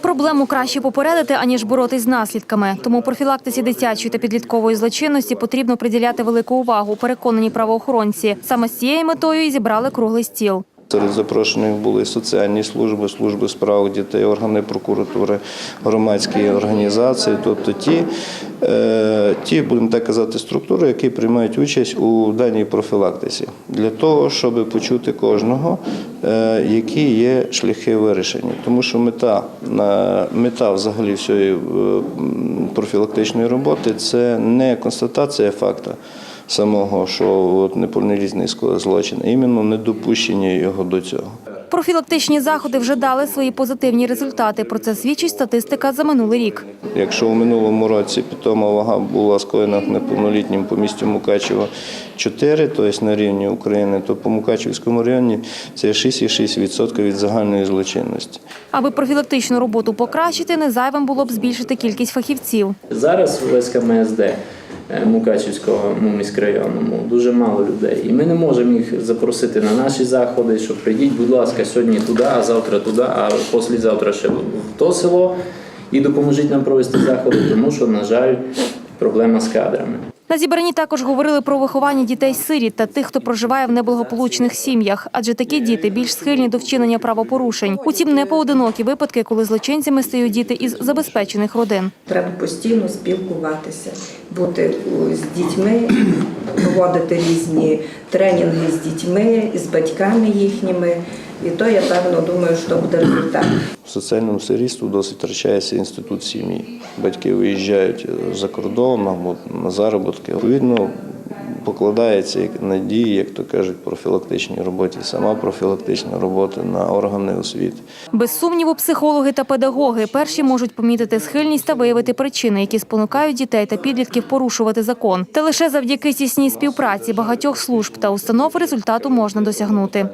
Проблему краще попередити, аніж боротись з наслідками. Тому профілактиці дитячої та підліткової злочинності потрібно приділяти велику увагу, переконані правоохоронці. Саме з цією метою і зібрали круглий стіл. Серед запрошених були соціальні служби, служби справ дітей, органи прокуратури, громадські організації, тобто ті, е, ті, будемо так казати, структури, які приймають участь у даній профілактиці, для того, щоб почути кожного, е, які є шляхи вирішення. Тому що мета, мета взагалі всієї е, профілактичної роботи це не констатація факту самого, що от неповнолітній скоїв злочин, а іменно недопущення його до цього. Профілактичні заходи вже дали свої позитивні результати. Про це свідчить статистика за минулий рік. Якщо у минулому році питома вага була скоєна неповнолітнім по місті Мукачево 4, тобто на рівні України, то по Мукачевському районі це 6,6% від загальної злочинності. Аби профілактичну роботу покращити, не зайвим було б збільшити кількість фахівців. Зараз в СКМСД Мукачівського ну, міськрайонному дуже мало людей. І ми не можемо їх запросити на наші заходи, що прийдіть, будь ласка, сьогодні туди, а завтра туди, а післязавтра ще в то село. І допоможіть нам провести заходи, тому що, на жаль, проблема з кадрами. На зібранні також говорили про виховання дітей-сиріт та тих, хто проживає в неблагополучних сім'ях, адже такі діти більш схильні до вчинення правопорушень. Утім, не поодинокі випадки, коли злочинцями стають діти із забезпечених родин. Треба постійно спілкуватися, бути з дітьми, проводити різні тренінги з дітьми, з батьками їхніми. І то я певно думаю, що буде результат. Соціальному сирітству досить втрачається інститут сім'ї. Батьки виїжджають за кордон або на заробітки. Відповідно, покладається як надії, як то кажуть, профілактичній роботі, сама профілактична робота на органи освіти. Без сумніву, психологи та педагоги перші можуть помітити схильність та виявити причини, які спонукають дітей та підлітків порушувати закон. Та лише завдяки тісній співпраці багатьох служб та установ результату можна досягнути.